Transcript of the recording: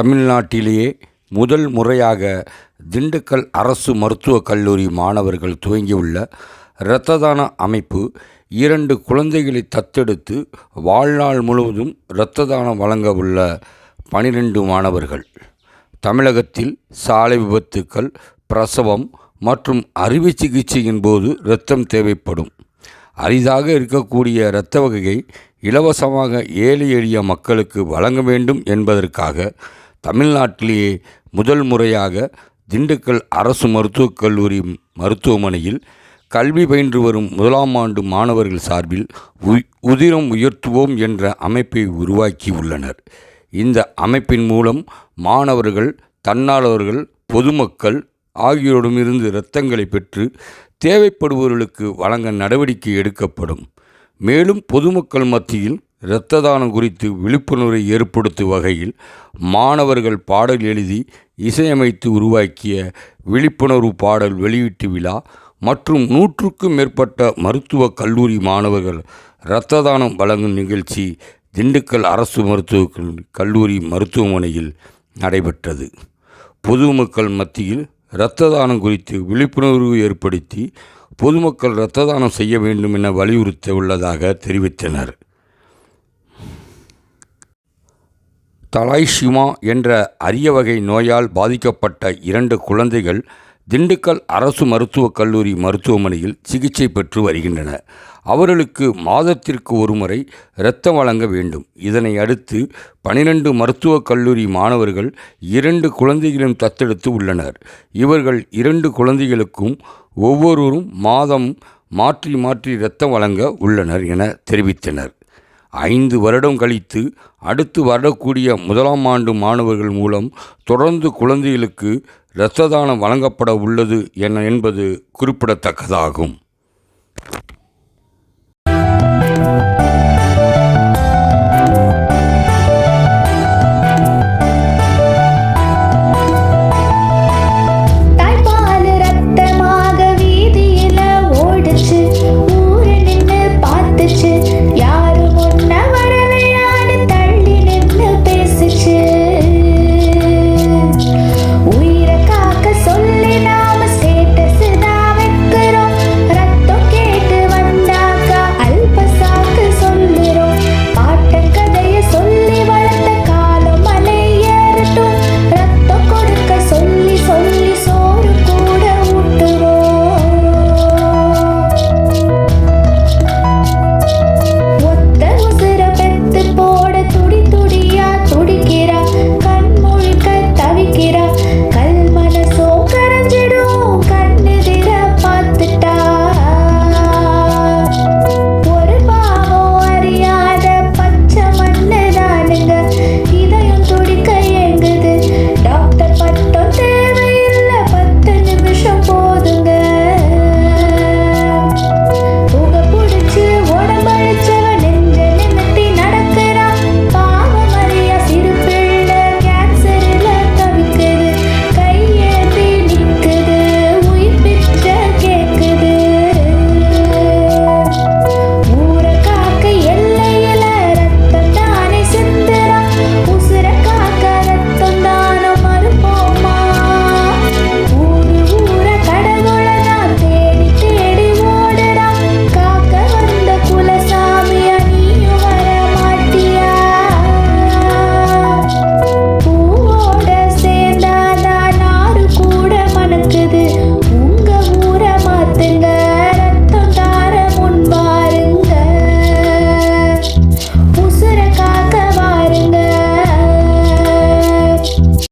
தமிழ்நாட்டிலேயே முதல் முறையாக திண்டுக்கல் அரசு மருத்துவக் கல்லூரி மாணவர்கள் துவங்கியுள்ள இரத்த தான அமைப்பு இரண்டு குழந்தைகளை தத்தெடுத்து வாழ்நாள் முழுவதும் இரத்த தானம் வழங்க உள்ள பனிரெண்டு மாணவர்கள். தமிழகத்தில் சாலை விபத்துக்கள் பிரசவம் மற்றும் அறுவை சிகிச்சையின் போது இரத்தம் தேவைப்படும். அரிதாக இருக்கக்கூடிய இரத்த வகையை இலவசமாக ஏழை எளிய மக்களுக்கு வழங்க வேண்டும் என்பதற்காக தமிழ்நாட்டிலேயே முதல் முறையாக திண்டுக்கல் அரசு மருத்துவக் கல்லூரி மருத்துவமனையில் கல்வி பயின்று வரும் முதலாம் ஆண்டு மாணவர்கள் சார்பில் உ உதிரம் உயர்த்துவோம் என்ற அமைப்பை உருவாக்கி உள்ளனர் இந்த அமைப்பின் மூலம் மாணவர்கள் தன்னாளர்கள் பொதுமக்கள் ஆகியோரிடமிருந்து இரத்தங்களை பெற்று தேவைப்படுபவர்களுக்கு வழங்க நடவடிக்கை எடுக்கப்படும். மேலும் பொதுமக்கள் மத்தியில் இரத்த தானம் குறித்து விழிப்புணர்வை ஏற்படுத்தும் வகையில் மாணவர்கள் பாடல் எழுதி இசையமைத்து உருவாக்கிய விழிப்புணர்வு பாடல் வெளியீட்டு விழா மற்றும் நூற்றுக்கும் மேற்பட்ட மருத்துவக் கல்லூரி மாணவர்கள் இரத்த தானம் வழங்கும் நிகழ்ச்சி திண்டுக்கல் அரசு மருத்துவ கல்லூரி மருத்துவமனையில் நடைபெற்றது. பொதுமக்கள் மத்தியில் இரத்த தானம் குறித்து விழிப்புணர்வு ஏற்படுத்தி பொதுமக்கள் இரத்த தானம் செய்ய வேண்டும் என வலியுறுத்த உள்ளதாக தெரிவித்தனர். தலாய்ஷிமா என்ற அரிய வகை நோயால் பாதிக்கப்பட்ட இரண்டு குழந்தைகள் திண்டுக்கல் அரசு மருத்துவக் கல்லூரி மருத்துவமனையில் சிகிச்சை பெற்று வருகின்றன. அவர்களுக்கு மாதத்திற்கு ஒருமுறை இரத்தம் வழங்க வேண்டும். இதனை அடுத்து பனிரெண்டு மருத்துவக் கல்லூரி மாணவர்கள் இரண்டு குழந்தைகளும் தத்தெடுத்து உள்ளனர். இவர்கள் இரண்டு குழந்தைகளுக்கும் ஒவ்வொருவரும் மாதம் மாற்றி மாற்றி இரத்தம் வழங்க உள்ளனர் என தெரிவித்தனர். ஐந்து வருடம் கழித்து அடுத்து வரக்கூடிய முதலாம் ஆண்டு மாணவர்கள் மூலம் தொடர்ந்து குழந்தைகளுக்கு இரத்த தானம் வழங்கப்பட உள்ளது என என்பது குறிப்பிடத்தக்கதாகும்.